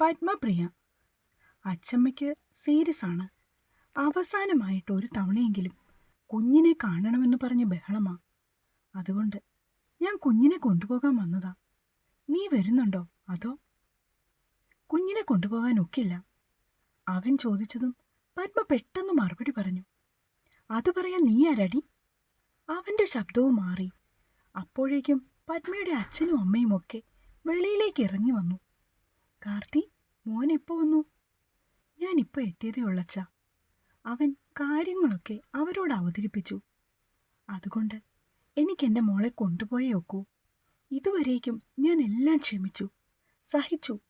Padmapriya. അച്ചമ്മയ്ക്ക് serious ആണ്. അവസാനമായിട്ട് ഒരു തവണയെങ്കിലും കുഞ്ഞിനെ കാണണമെന്ന് പറഞ്ഞ് ബഹളമാ. അതുകൊണ്ട് ഞാൻ കുഞ്ഞിനെ കൊണ്ടുപോകാൻ വന്നതാ. നീ വരുന്നുണ്ടോ? അതോ? കുഞ്ഞിനെ കൊണ്ടുപോകാൻ ഒക്കില്ല. അവൻ ചോദിച്ചതും പത്മ പെട്ടെന്ന് മറുപടി പറഞ്ഞു. അത് പറയാൻ നീ ആരടി അവന്റെ ശബ്ദവും മാറി. അപ്പോഴേക്കും പത്മയുടെ അച്ഛനും അമ്മയും ഒക്കെ വെളിയിലേക്ക് ഇറങ്ങി വന്നു. കാർത്തി മോൻ എപ്പോ വന്നു? ഞാൻ ഇപ്പോൾ എത്തിയതേ ഉള്ളച്ച. അവൻ കാര്യങ്ങളൊക്കെ അവരോട് അവതരിപ്പിച്ചു. അതുകൊണ്ട് എനിക്ക് എന്റെ മോളെ കൊണ്ടുപോയേ ഒക്കൂ. ഇതുവരേക്കും ഞാൻ എല്ലാം ക്ഷമിച്ചു. സഹിച്ചു.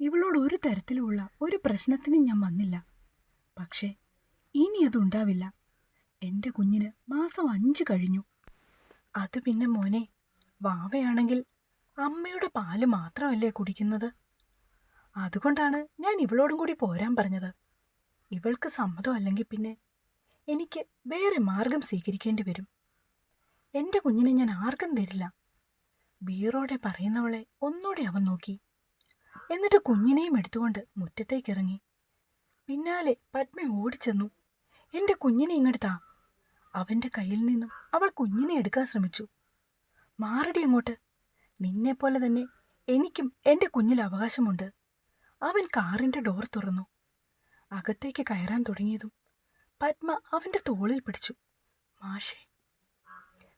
ഇവളോട് ഒരു തരത്തിലുമുള്ള ഒരു പ്രശ്നത്തിനും ഞാൻ വന്നില്ല. പക്ഷേ ഇനി അതുണ്ടാവില്ല എന്റെ കുഞ്ഞിന് മാസം അഞ്ച് കഴിഞ്ഞു. അത് പിന്നെ മോനെ വാവയാണെങ്കിൽ അമ്മയുടെ പാൽ മാത്രമല്ലേ കുടിക്കുന്നത്? അതുകൊണ്ടാണ് ഞാൻ ഇവളോടും കൂടി പോരാൻ പറഞ്ഞത്. ഇവൾക്ക് സമ്മതം അല്ലെങ്കിൽ പിന്നെ എനിക്ക് വേറെ മാർഗം സ്വീകരിക്കേണ്ടി വരും. എന്റെ കുഞ്ഞിനെ ഞാൻ ആർക്കും തരില്ല. ബീറോടെ പറയുന്നവളെ ഒന്നുകൂടെ അവൻ നോക്കി. എന്നിട്ട് കുഞ്ഞിനെയും എടുത്തുകൊണ്ട് മുറ്റത്തേക്ക് ഇറങ്ങി പിന്നാലെ പത്മ ഓടിച്ചെന്നു. എന്റെ കുഞ്ഞിനെ ഇങ്ങെടുത്താ അവന്റെ കയ്യിൽ നിന്നും അവൾ കുഞ്ഞിനെ എടുക്കാൻ ശ്രമിച്ചു. മാറടി അങ്ങോട്ട്. നിന്നെപ്പോലെ തന്നെ എനിക്കും എന്റെ കുഞ്ഞിൽ അവകാശമുണ്ട്. അവൻ കാറിന്റെ ഡോർ തുറന്നു. അകത്തേക്ക് കയറാൻ തുടങ്ങിയതും പത്മ അവന്റെ തോളിൽ പിടിച്ചു. മാഷേ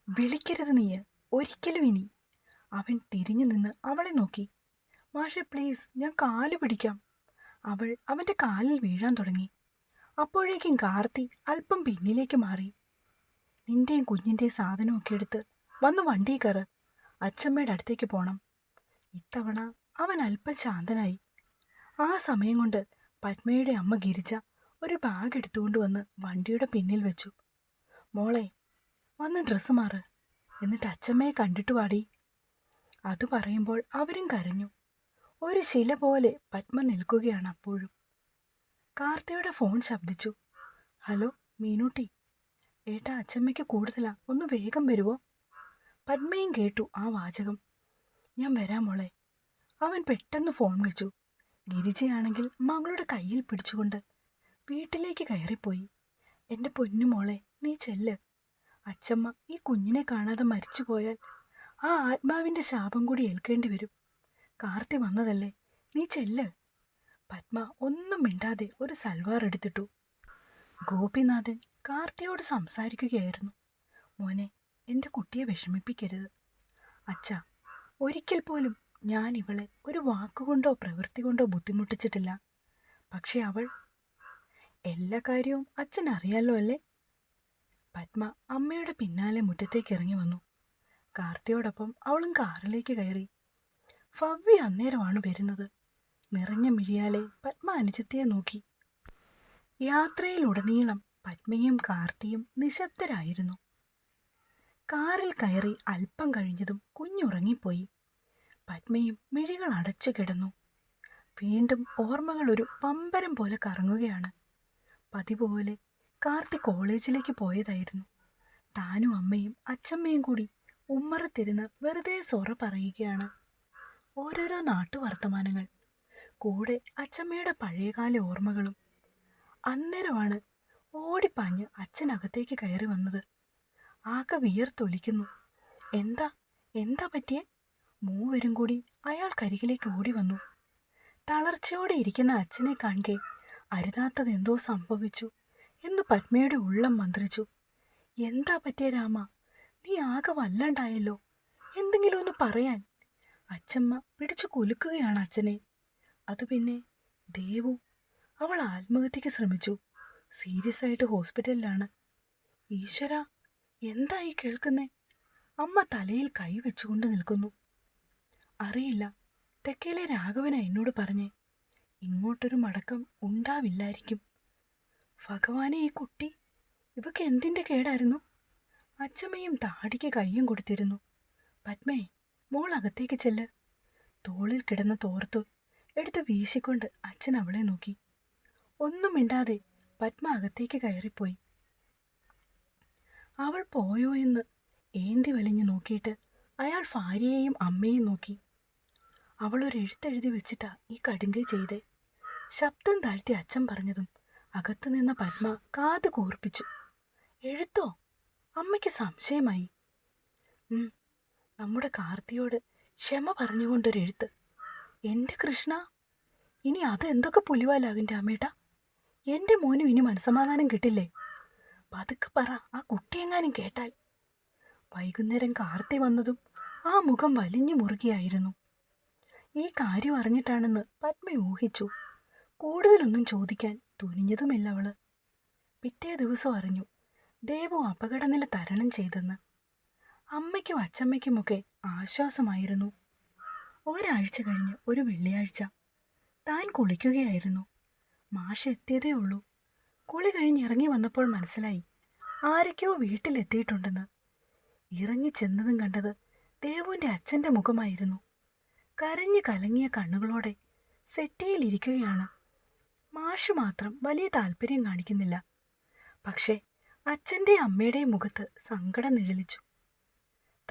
വിളിക്കരുത് നീ ഒരിക്കലും ഇനി. അവൻ തിരിഞ്ഞു നിന്ന് അവളെ നോക്കി. മാഷെ പ്ലീസ് ഞാൻ കാൽ പിടിക്കാം. അവൾ അവന്റെ കാലിൽ വീഴാൻ തുടങ്ങി. അപ്പോഴേക്കും കാർത്തി അല്പം പിന്നിലേക്ക് മാറി. നിന്റെയും കുഞ്ഞിന്റെയും സാധനമൊക്കെ എടുത്ത് വന്ന് വണ്ടി കയറ്. അച്ഛമ്മയുടെ അടുത്തേക്ക് പോണം. ഇത്തവണ അവൻ അല്പം ശാന്തനായി. ആ സമയം കൊണ്ട് പത്മയുടെ അമ്മ ഗിരിജ ഒരു ബാഗ് എടുത്തുകൊണ്ട് വന്ന് വണ്ടിയുടെ പിന്നിൽ വെച്ചു. മോളെ വന്ന് ഡ്രസ്സ് മാറ്. എന്നിട്ട് അച്ചമ്മയെ കണ്ടിട്ട് വാടി. അത് പറയുമ്പോൾ അവരും കരഞ്ഞു. ഒരു ശില പോലെ പത്മ നിൽക്കുകയാണ് അപ്പോഴും. കാർത്തിയുടെ ഫോൺ ശബ്ദിച്ചു. ഹലോ മീനൂട്ടി. ഏട്ടാ അച്ചമ്മയ്ക്ക് കൂടുതലാ. ഒന്ന് വേഗം വരുവോ? പത്മയും കേട്ടു ആ വാചകം. ഞാൻ വരാം മോളെ. അവൻ പെട്ടെന്ന് ഫോൺ വെച്ചു ഗിരിജയാണെങ്കിൽ മകളുടെ കയ്യിൽ പിടിച്ചുകൊണ്ട് വീട്ടിലേക്ക് കയറിപ്പോയി. എന്റെ പൊന്നുമോളെ നീ ചെല്ല്. അച്ചമ്മ ഈ കുഞ്ഞിനെ കാണാതെ മരിച്ചു പോയാൽ ആ ആത്മാവിന്റെ ശാപം കൂടി ഏൽക്കേണ്ടി വരും. കാർത്തി വന്നതല്ലേ നീ ചെല്ല് പത്മ ഒന്നും മിണ്ടാതെ ഒരു സൽവാർ എടുത്തിട്ടു. ഗോപിനാഥൻ കാർത്തിയോട് സംസാരിക്കുകയായിരുന്നു. മോനെ എന്റെ കുട്ടിയെ വിഷമിപ്പിക്കരുത്. അച്ഛ ഒരിക്കൽ പോലും ഞാൻ ഇവളെ ഒരു വാക്കുകൊണ്ടോ പ്രവൃത്തി കൊണ്ടോ ബുദ്ധിമുട്ടിച്ചിട്ടില്ല. പക്ഷെ അവൾ എല്ലാ കാര്യവും അച്ഛൻ അറിയാലോ അല്ലേ? പത്മ അമ്മയുടെ പിന്നാലെ മുറ്റത്തേക്ക് ഇറങ്ങി വന്നു. കാർത്തിയോടൊപ്പം അവളും കാറിലേക്ക് കയറി. ഫവ്വി അന്നേരമാണ് വരുന്നത്. നിറഞ്ഞ മിഴിയാലെ പത്മ അനുജത്തിയെ നോക്കി. യാത്രയിലുടനീളം പത്മയും കാർത്തിയും നിശബ്ദരായിരുന്നു. കാറിൽ കയറി അല്പം കഴിഞ്ഞതും കുഞ്ഞുറങ്ങിപ്പോയി. പത്മയും മിഴികൾ അടച്ചു കിടന്നു. വീണ്ടും ഓർമ്മകൾ ഒരു പമ്പരം പോലെ കറങ്ങുകയാണ്. പതിപോലെ കാർത്തി കോളേജിലേക്ക് പോയതായിരുന്നു. താനും അമ്മയും അച്ചമ്മയും കൂടി ഉമ്മറത്തിരുന്ന് വെറുതെ സൊറ പറയുകയാണ്. ഓരോരോ നാട്ടുവർത്തമാനങ്ങൾ കൂടെ അച്ചമ്മയുടെ പഴയകാല ഓർമ്മകളും. അന്നേരമാണ് ഓടിപ്പാഞ്ഞ് അച്ഛനകത്തേക്ക് കയറി വന്നത്. ആകെ വിയർത്തൊലിക്കുന്നു. എന്താ എന്താ പറ്റിയേ? മൂവരും കൂടി അയാൾക്കരികിലേക്ക് ഓടി വന്നു. തളർച്ചയോടെ ഇരിക്കുന്ന അച്ഛനെ കാണുക അരുതാത്തത് എന്തോ സംഭവിച്ചു എന്ന് പത്മയുടെ ഉള്ളം മന്ത്രിച്ചു. എന്താ പറ്റിയ രാമ? നീ ആകെ വല്ലണ്ടായല്ലോ. എന്തെങ്കിലും ഒന്ന് പറയാൻ. അച്ഛമ്മ പിടിച്ചു കൊലുക്കുകയാണ് അച്ഛനെ. അത് പിന്നെ ദേവു അവൾ ആത്മഹത്യക്ക് ശ്രമിച്ചു. സീരിയസ് ആയിട്ട് ഹോസ്പിറ്റലിലാണ്. ഈശ്വര എന്തായി കേൾക്കുന്നേ? അമ്മ തലയിൽ കൈ വെച്ചുകൊണ്ട് നിൽക്കുന്നു. അറിയില്ല. തെക്കേലെ രാഘവന എന്നോട് പറഞ്ഞേ. ഇങ്ങോട്ടൊരു മടക്കം ഉണ്ടാവില്ലായിരിക്കും. ഭഗവാനെ ഈ കുട്ടി ഇവക്ക് എന്തിന്റെ കേടായിരുന്നു? അച്ചമ്മയും താടിക്ക് കയ്യും കൊടുത്തിരുന്നു. പത്മേ മോൾ അകത്തേക്ക് ചെല്ല്. തോളിൽ കിടന്ന തോർത്തു എടുത്ത് വീശിക്കൊണ്ട് അച്ഛൻ അവളെ നോക്കി. ഒന്നും മിണ്ടാതെ പത്മ അകത്തേക്ക് കയറിപ്പോയി. അവൾ പോയോ എന്ന് ഏന്തി വലിഞ്ഞു നോക്കിയിട്ട് അയാൾ ഭാര്യയെയും അമ്മയെയും നോക്കി. അവൾ ഒരു എഴുത്തെഴുതി വെച്ചിട്ടാ ഈ കടുങ്കൈ ചെയ്തേ. ശബ്ദം താഴ്ത്തി അച്ഛൻ പറഞ്ഞതും അകത്തു നിന്ന പത്മ കാത് കൂർപ്പിച്ചു. എഴുത്തോ? അമ്മയ്ക്ക് സംശയമായി. നമ്മുടെ കാർത്തിയോട് ക്ഷമ പറഞ്ഞുകൊണ്ടൊരു എഴുത്ത് എന്റെ കൃഷ്ണ ഇനി അതെന്തൊക്കെ പുലിവാലാകിന്റെ അമ്മേട്ടാ? എന്റെ മോനും ഇനി മനസമാധാനം കിട്ടില്ലേ? പതുക്കെ പറ ആ കുട്ടിയെങ്ങാനും കേട്ടാൽ. വൈകുന്നേരം കാർത്തി വന്നതും ആ മുഖം വലിഞ്ഞു മുറുകിയായിരുന്നു. ഈ കാര്യം അറിഞ്ഞിട്ടാണെന്ന് പത്മ ഊഹിച്ചു. കൂടുതലൊന്നും ചോദിക്കാൻ തുനിഞ്ഞതുമില്ല അവൾ. പിറ്റേ ദിവസം അറിഞ്ഞു ദേവു അപകടനില തരണം ചെയ്തെന്ന്. അമ്മയ്ക്കും അച്ചമ്മയ്ക്കുമൊക്കെ ആശ്വാസമായിരുന്നു. ഒരാഴ്ച കഴിഞ്ഞ് ഒരു വെള്ളിയാഴ്ച. താൻ കുളിക്കുകയായിരുന്നു. മാഷ് എത്തിയതേ ഉള്ളൂ. കുളി കഴിഞ്ഞ് ഇറങ്ങി വന്നപ്പോൾ മനസ്സിലായി ആരൊക്കെയോ വീട്ടിലെത്തിയിട്ടുണ്ടെന്ന്. ഇറങ്ങി ചെന്നതും കണ്ടത് ദേവുവിന്റെ അച്ഛന്റെ മുഖമായിരുന്നു. കരഞ്ഞു കലങ്ങിയ കണ്ണുകളോടെ സെറ്റിയിലിരിക്കുകയാണ്. മാഷ് മാത്രം വലിയ താല്പര്യം കാണിക്കുന്നില്ല. പക്ഷേ അച്ഛന്റെ അമ്മയുടെയും മുഖത്ത് സങ്കടം നിഴലിച്ചു.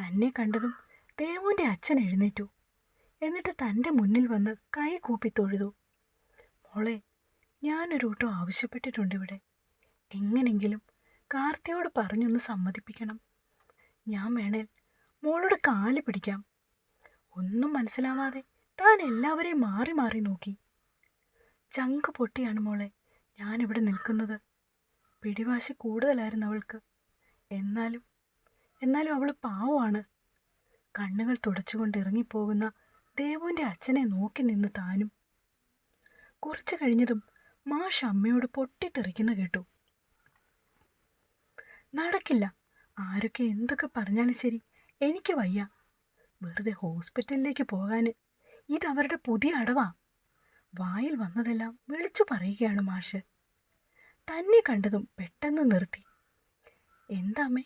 തന്നെ കണ്ടതും ദേവുവിന്റെ അച്ഛൻ എഴുന്നേറ്റു. എന്നിട്ട് തന്റെ മുന്നിൽ വന്ന് കൈ കൂപ്പി തൊഴുതു. മോളെ ഞാനൊരു കൂട്ടം ആവശ്യപ്പെട്ടിട്ടുണ്ട് ഇവിടെ. എങ്ങനെങ്കിലും കാർത്തിയോട് പറഞ്ഞൊന്ന് സമ്മതിപ്പിക്കണം. ഞാൻ വേണേൽ മോളോട് കാൽ പിടിക്കാം. ഒന്നും മനസ്സിലാവാതെ താൻ എല്ലാവരെയും മാറി മാറി നോക്കി. ചങ്ക് പൊട്ടിയാണ് മോളെ ഞാനിവിടെ നിൽക്കുന്നത്. പിടിവാശി കൂടുതലായിരുന്നു അവൾക്ക്. എന്നാലും എന്നാലും അവൾ പാവമാണ്. കണ്ണുകൾ തുടച്ചുകൊണ്ട് ഇറങ്ങിപ്പോകുന്ന ദേവുവിന്റെ അച്ഛനെ നോക്കി നിന്ന് താനും. കുറച്ചു കഴിഞ്ഞതും മാഷ് അമ്മയോട് പൊട്ടിത്തെറിക്കുന്ന കേട്ടു. നടക്കില്ല ആരൊക്കെ എന്തൊക്കെ പറഞ്ഞാലും ശരി എനിക്ക് വയ്യ. വെറുതെ ഹോസ്പിറ്റലിലേക്ക് പോകാൻ ഇതവരുടെ പുതിയ അടവാ. വായിൽ വന്നതെല്ലാം വിളിച്ചു പറയുകയാണ് മാഷ്. തന്നെ കണ്ടതും പെട്ടെന്ന് നിർത്തി. എന്താമ്മേ?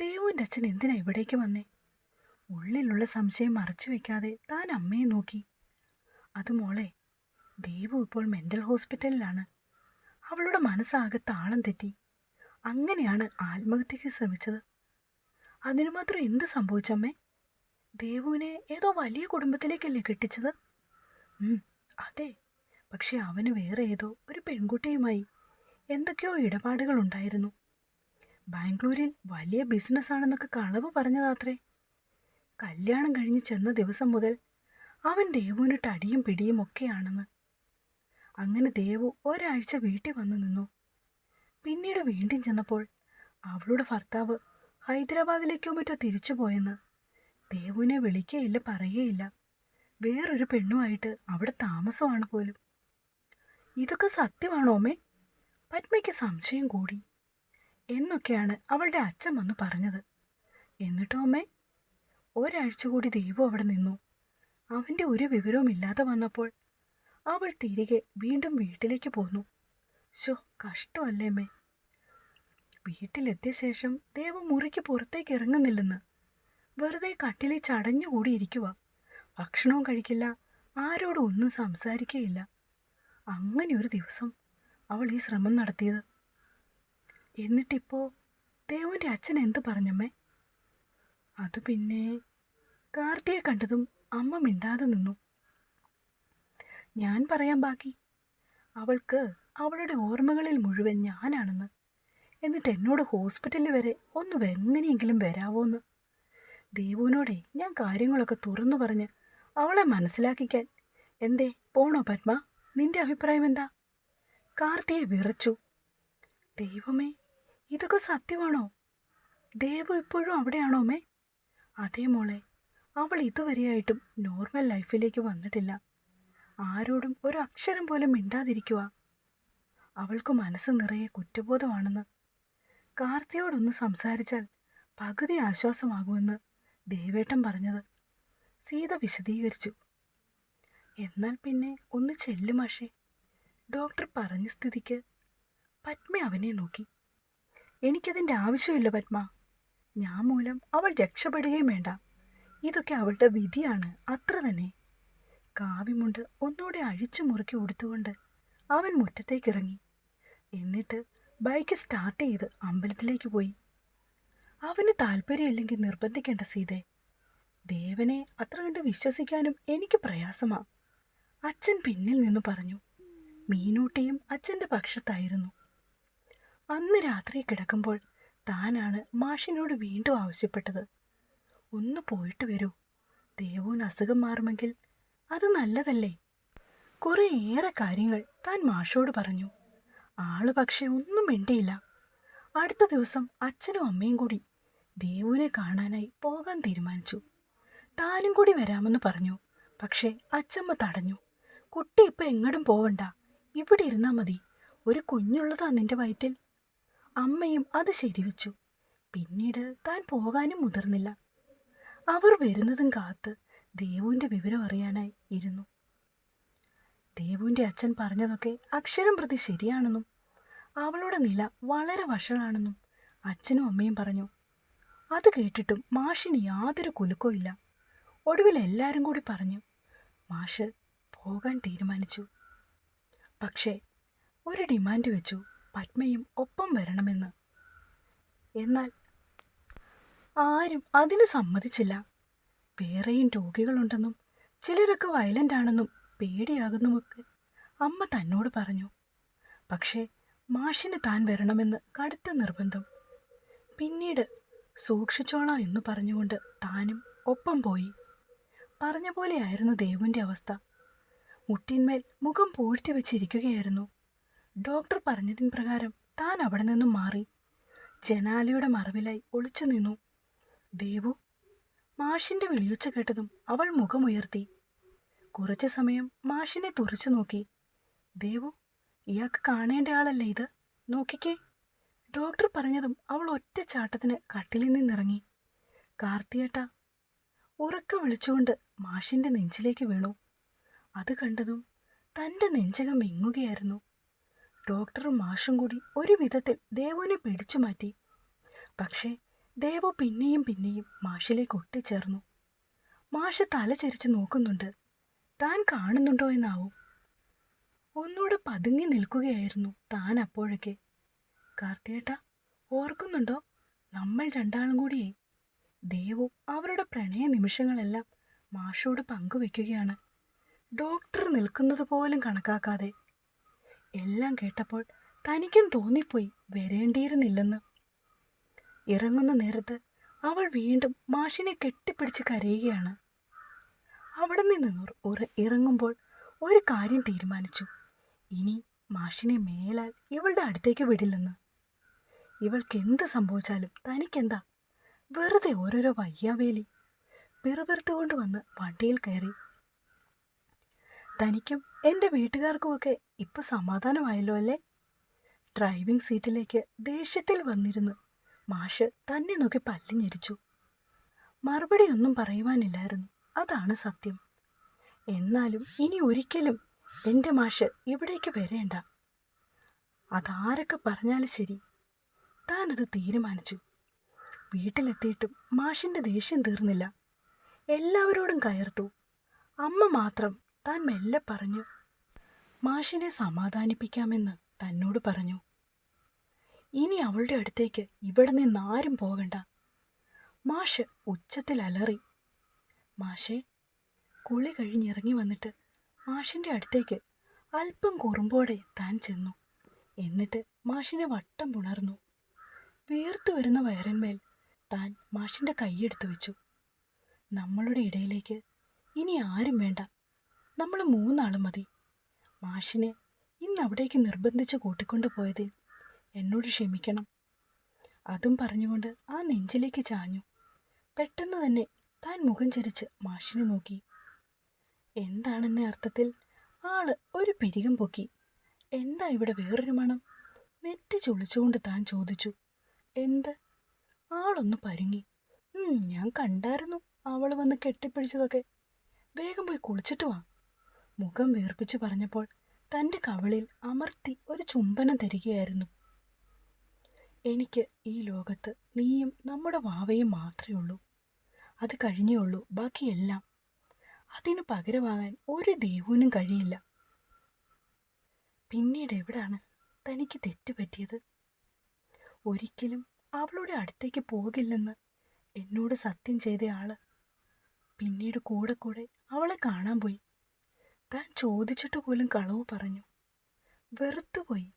ദേവുവിന്റെ അച്ഛൻ എന്തിനാ ഇവിടേക്ക് വന്നേ? ഉള്ളിലുള്ള സംശയം മറച്ചു വെക്കാതെ താൻ അമ്മയെ നോക്കി. അത് മോളെ ദേവു ഇപ്പോൾ മെന്റൽ ഹോസ്പിറ്റലിലാണ്. അവളുടെ മനസ്സാകെ താളം തെറ്റി. അങ്ങനെയാണ് ആത്മഹത്യയ്ക്ക് ശ്രമിച്ചത്. അതിനു മാത്രം എന്ത് സംഭവിച്ചമ്മേ? ദേവുവിനെ ഏതോ വലിയ കുടുംബത്തിലേക്കല്ലേ കെട്ടിച്ചത്? അതെ. പക്ഷെ അവന് വേറെ ഏതോ ഒരു പെൺകുട്ടിയുമായി എന്തൊക്കെയോ ഇടപാടുകൾ ഉണ്ടായിരുന്നു. ബാംഗ്ലൂരിൽ വലിയ ബിസിനസ്സാണെന്നൊക്കെ കളവ് പറഞ്ഞതാത്രേ. കല്യാണം കഴിഞ്ഞ് ചെന്ന ദിവസം മുതൽ അവൻ ദേവുവിന് ടടിയും പിടിയും ഒക്കെയാണെന്ന്. അങ്ങനെ ദേവു ഒരാഴ്ച വീട്ടിൽ വന്നു നിന്നു. പിന്നീട് വീണ്ടും ചെന്നപ്പോൾ അവളുടെ ഭർത്താവ് ഹൈദരാബാദിലേക്കോ മറ്റോ തിരിച്ചു പോയെന്ന് ദേവുവിനെ വിളിക്കുകയില്ല പറയുകയില്ല. വേറൊരു പെണ്ണുമായിട്ട് അവിടെ താമസമാണ് പോലും. ഇതൊക്കെ സത്യമാണോമേ പത്മയ്ക്ക് സംശയം കൂടി. എന്നൊക്കെയാണ് അവളുടെ അച്ഛൻ വന്ന് പറഞ്ഞത്. എന്നിട്ടോ അമ്മേ? ഒരാഴ്ച കൂടി ദേവു അവിടെ നിന്നു. അവന്റെ ഒരു വിവരവും ഇല്ലാതെ വന്നപ്പോൾ അവൾ തിരികെ വീണ്ടും വീട്ടിലേക്ക് പോന്നു. ശോ കഷ്ടമല്ലേ അമ്മേ? വീട്ടിലെത്തിയ ശേഷം ദേവ മുറിക്ക് പുറത്തേക്ക് ഇറങ്ങുന്നില്ലെന്ന് വെറുതെ കട്ടിലിൽ ചടഞ്ഞുകൂടി ഇരിക്കുക ഭക്ഷണവും കഴിക്കില്ല. ആരോടും ഒന്നും സംസാരിക്കുകയില്ല അങ്ങനെ ഒരു ദിവസം അവൾ ഈ ശ്രമം നടത്തിയത്. എന്നിട്ടിപ്പോൾ ദേവന്റെ അച്ഛൻ എന്ത് പറഞ്ഞമ്മേ? അത് പിന്നെ കാർത്തിയെ കണ്ടതും അമ്മ മിണ്ടാതെ നിന്നു. ഞാൻ പറയാൻ ബാക്കി. അവൾക്ക് അവളുടെ ഓർമ്മകളിൽ മുഴുവൻ ഞാനാണെന്ന്. എന്നിട്ട് എന്നോട് ഹോസ്പിറ്റലിൽ വരെ ഒന്ന് എങ്ങനെയെങ്കിലും വരാവോന്ന്. ദേവുവിനോടെ ഞാൻ കാര്യങ്ങളൊക്കെ തുറന്നു പറഞ്ഞ് അവളെ മനസ്സിലാക്കിക്കാൻ. എന്തേ പോണോ പത്മ? നിന്റെ അഭിപ്രായം എന്താ? കാർത്തിയെ വിറച്ചു. ദൈവമേ ഇതൊക്കെ സത്യമാണോ? ദേവു ഇപ്പോഴും അവിടെയാണോ മേ അതേ മോളെ അവൾ ഇതുവരെയായിട്ടും നോർമൽ ലൈഫിലേക്ക് വന്നിട്ടില്ല. ആരോടും ഒരു അക്ഷരം പോലും മിണ്ടാതിരിക്കുക അവൾക്ക് മനസ്സ് നിറയെ കുറ്റബോധമാണെന്ന്. കാർത്തിയോടൊന്ന് സംസാരിച്ചാൽ പകുതി ആശ്വാസമാകുമെന്ന് ദേവേട്ടൻ പറഞ്ഞത് സീത വിശദീകരിച്ചു. എന്നാൽ പിന്നെ ഒന്ന് ചെല്ലു മാഷേ. ഡോക്ടർ പറഞ്ഞ സ്ഥിതിക്ക് പത്മ അവനെ നോക്കി. എനിക്കതിന്റെ ആവശ്യമില്ല പത്മ. ഞാൻ മൂലം അവൾ രക്ഷപ്പെടുകയും വേണ്ട. ഇതൊക്കെ അവളുടെ വിധിയാണ് അത്ര തന്നെ. കാവിമുണ്ട് ഒന്നുകൂടെ അഴിച്ചു മുറുക്കി ഉടുത്തുകൊണ്ട് അവൻ മുറ്റത്തേക്കിറങ്ങി എന്നിട്ട് ബൈക്ക് സ്റ്റാർട്ട് ചെയ്ത് അമ്പലത്തിലേക്ക് പോയി. അവന് താല്പര്യമില്ലെങ്കിൽ നിർബന്ധിക്കേണ്ട സീതെ. ദേവനെ അത്ര കണ്ട് വിശ്വസിക്കാനും എനിക്ക് പ്രയാസമാ. അച്ഛൻ പിന്നിൽ നിന്ന് പറഞ്ഞു. മീനൂട്ടിയും അച്ഛന്റെ പക്ഷത്തായിരുന്നു. അന്ന് രാത്രി കിടക്കുമ്പോൾ താനാണ് മാഷിനോട് വീണ്ടും ആവശ്യപ്പെട്ടത്. ഒന്ന് പോയിട്ട് വരൂ. ദേവുവിന് അസുഖം മാറുമെങ്കിൽ അത് നല്ലതല്ലേ? കുറേയേറെ കാര്യങ്ങൾ താൻ മാഷോട് പറഞ്ഞു. ആൾ പക്ഷേ ഒന്നും മിണ്ടിയില്ല. അടുത്ത ദിവസം അച്ഛനും അമ്മയും കൂടി ദേവുവിനെ കാണാനായി പോകാൻ തീരുമാനിച്ചു. താനും കൂടി വരാമെന്ന് പറഞ്ഞു. പക്ഷേ അച്ചമ്മ തടഞ്ഞു. കുട്ടി ഇപ്പം എങ്ങടും പോവണ്ട. ഇവിടെ ഇരുന്നാ മതി. ഒരു കുഞ്ഞുള്ളതാ നിന്റെ വയറ്റിൽ. അമ്മയും അത് ശരിവെച്ചു. പിന്നീട് താൻ പോകാനും മുതിർന്നില്ല. അവർ വരുന്നതും കാത്ത് ദേവുവിന്റെ വിവരം അറിയാനായി ഇരുന്നു. ദേവുവിന്റെ അച്ഛൻ പറഞ്ഞതൊക്കെ അക്ഷരം പ്രതി ശരിയാണെന്നും അവളുടെ നില വളരെ വഷളാണെന്നും അച്ഛനും അമ്മയും പറഞ്ഞു. അത് കേട്ടിട്ടും മാഷിന് യാതൊരു കുലുക്കവും ഇല്ല. ഒടുവിൽ എല്ലാവരും കൂടി പറഞ്ഞു മാഷ് പോകാൻ തീരുമാനിച്ചു. പക്ഷേ ഒരു ഡിമാൻഡ് വെച്ചു പത്മയും ഒപ്പം വരണമെന്ന്. എന്നാൽ ആരും അതിന് സമ്മതിച്ചില്ല. വേറെയും രോഗികളുണ്ടെന്നും ചിലരൊക്കെ വയലന്റ് ആണെന്നും പേടിയാകുന്നുമൊക്കെ അമ്മ തന്നോട് പറഞ്ഞു. പക്ഷേ മാഷിന് താൻ വരണമെന്ന് കടുത്ത നിർബന്ധം. പിന്നീട് സൂക്ഷിച്ചോളാം എന്ന് പറഞ്ഞുകൊണ്ട് താനും ഒപ്പം പോയി. പറഞ്ഞ പോലെയായിരുന്നു ദേവുവിന്റെ അവസ്ഥ. മുട്ടിന്മേൽ മുഖം പൂഴ്ത്തി വെച്ചിരിക്കുകയായിരുന്നു. ഡോക്ടർ പറഞ്ഞതിൻ പ്രകാരം താൻ അവിടെ നിന്നും മാറി. ജനാലയുടെ മറവിലായി ഒളിച്ചു നിന്നു. ദേവു മാഷിന്റെ വിളിയൊച്ച കേട്ടതും അവൾ മുഖമുയർത്തി. കുറച്ചു സമയം മാഷിനെ തുറച്ചു നോക്കി. ദേവു ഇയാൾക്ക് കാണേണ്ട ആളല്ലേ ഇത്? നോക്കിക്കേ. ഡോക്ടർ പറഞ്ഞതും അവൾ ഒറ്റ ചാട്ടത്തിന് കട്ടിലിൽ നിന്നിറങ്ങി. കാർത്തിയേട്ട ഉറക്ക വിളിച്ചുകൊണ്ട് മാഷിന്റെ നെഞ്ചിലേക്ക് വീണു. അത് കണ്ടതും തന്റെ നെഞ്ചകം വിങ്ങുകയായിരുന്നു. ഡോക്ടറും മാഷും കൂടി ഒരു വിധത്തിൽ ദേവുവിനെ പിടിച്ചു മാറ്റി. പക്ഷേ ദേവു പിന്നെയും പിന്നെയും മാഷിലേക്ക് ഒട്ടിച്ചേർന്നു. മാഷ് തല ചരിച്ച് നോക്കുന്നുണ്ട്. താൻ കാണുന്നുണ്ടോ എന്നാവും. ഒന്നുകൂടെ പതുങ്ങി നിൽക്കുകയായിരുന്നു താൻ അപ്പോഴൊക്കെ. കാർത്തിയേട്ട ഓർക്കുന്നുണ്ടോ? നമ്മൾ രണ്ടാളും കൂടിയേ ദേവു അവരുടെ പ്രണയ നിമിഷങ്ങളെല്ലാം മാഷോട് പങ്കുവെക്കുകയാണ്. ഡോക്ടർ നിൽക്കുന്നത് പോലും കണക്കാക്കാതെ. എല്ലാം കേട്ടപ്പോൾ തനിക്കും തോന്നിപ്പോയി വരേണ്ടിയിരുന്നില്ലെന്ന്. ഇറങ്ങുന്ന നേരത്ത് അവൾ വീണ്ടും മാഷിനെ കെട്ടിപ്പിടിച്ച് കരയുകയാണ്. അവിടെ നിന്ന് ഇറങ്ങുമ്പോൾ ഒരു കാര്യം തീരുമാനിച്ചു. ഇനി മാഷിനെ മേലാൽ ഇവളുടെ അടുത്തേക്ക് വിടില്ലെന്ന്. ഇവൾക്ക് എന്ത് സംഭവിച്ചാലും തനിക്കെന്താ? വെറുതെ ഓരോരോ വയ്യാവേലി. പിറുപിറുത്തുകൊണ്ട് വന്ന് വണ്ടിയിൽ കയറി. തനിക്കും എന്റെ വീട്ടുകാർക്കുമൊക്കെ ഇപ്പോൾ സമാധാനമായല്ലോ അല്ലേ? ഡ്രൈവിംഗ് സീറ്റിലേക്ക് ദേഷ്യത്തിൽ വന്നിരുന്ന്. മാഷ് തന്നെ നോക്കി പല്ലിഞ്ഞിരിച്ചു. മറുപടിയൊന്നും പറയുവാനില്ലായിരുന്നു. അതാണ് സത്യം. എന്നാലും ഇനി ഒരിക്കലും എന്റെ മാഷ് ഇവിടേക്ക് വരേണ്ട. അതാരൊക്കെ പറഞ്ഞാലും ശരി. താനത് തീരുമാനിച്ചു. വീട്ടിലെത്തിയിട്ടും മാഷിന്റെ ദേഷ്യം തീർന്നില്ല. എല്ലാവരോടും കയർത്തു. അമ്മ മാത്രം താൻ മെല്ലെ പറഞ്ഞു മാഷിനെ സമാധാനിപ്പിക്കാമെന്ന് തന്നോട് പറഞ്ഞു. ഇനി അവളുടെ അടുത്തേക്ക് ഇവിടെ നിന്ന് ആരും പോകണ്ട. മാഷ് ഉച്ചത്തിൽ അലറി മാഷേ കുളി കഴിഞ്ഞിറങ്ങി വന്നിട്ട് മാഷിന്റെ അടുത്തേക്ക് അല്പം കുറുമ്പോടെ താൻ ചെന്നു. എന്നിട്ട് മാഷിനെ വട്ടം പുണർന്നു. വീർത്തു വരുന്ന വയറിന്മേൽ താൻ മാഷിന്റെ കൈയെടുത്തു വെച്ചു. നമ്മളുടെ ഇടയിലേക്ക് ഇനി ആരും വേണ്ട. നമ്മൾ മൂന്നാളും മതി. മാഷിനെ ഇന്ന് അവിടേക്ക് നിർബന്ധിച്ച് കൂട്ടിക്കൊണ്ടു പോയതിൽ എന്നോട് ക്ഷമിക്കണം. അതും പറഞ്ഞുകൊണ്ട് ആ നെഞ്ചിലേക്ക് ചാഞ്ഞു. പെട്ടെന്ന് തന്നെ താൻ മുഖം ചരിച്ച് മാഷിനെ നോക്കി. എന്താണെന്ന അർത്ഥത്തിൽ ആൾ ഒരു പിരികം പൊക്കി. എന്താ ഇവിടെ വേറൊരു മണം? നെറ്റി ചുളിച്ചുകൊണ്ട് താൻ ചോദിച്ചു. എന്ത്? ആളൊന്ന് പരുങ്ങി. ഞാൻ കണ്ടായിരുന്നു അവൾ വന്ന് കെട്ടിപ്പിടിച്ചതൊക്കെ. വേഗം പോയി കുളിച്ചിട്ട് വാ. മുഖം വീർപ്പിച്ച് പറഞ്ഞപ്പോൾ തന്റെ കവളിൽ അമർത്തി ഒരു ചുംബനം തരികയായിരുന്നു. എനിക്ക് ഈ ലോകത്ത് നീയും നമ്മുടെ വാവയും മാത്രമേ ഉള്ളൂ. അത് കഴിഞ്ഞേ ഉള്ളൂ ബാക്കിയെല്ലാം. അതിന് പകരമാകാൻ ഒരു ദൈവനും കഴിയില്ല. പിന്നീട് എവിടാണ് തനിക്ക് തെറ്റുപറ്റിയത് ഒരിക്കലും അവളുടെ അടുത്തേക്ക് പോകില്ലെന്ന് എന്നോട് സത്യം ചെയ്ത ആൾ. പിന്നീട് കൂടെ കൂടെ അവളെ കാണാൻ പോയി. താൻ ചോദിച്ചിട്ട് പോലും കളവ് പറഞ്ഞു. വെറുത്തുപോയി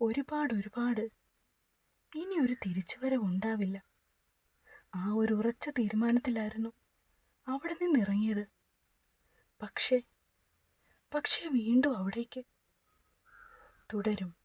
ഒരുപാട് ഒരുപാട്. ഇനി ഒരു തിരിച്ചുവരവ് ഉണ്ടാവില്ല. ആ ഒരു ഉറച്ച തീരുമാനത്തിലായിരുന്നു അവിടെ നിന്നിറങ്ങിയത്. പക്ഷേ പക്ഷേ വീണ്ടും അവിടേക്ക് തുടരും.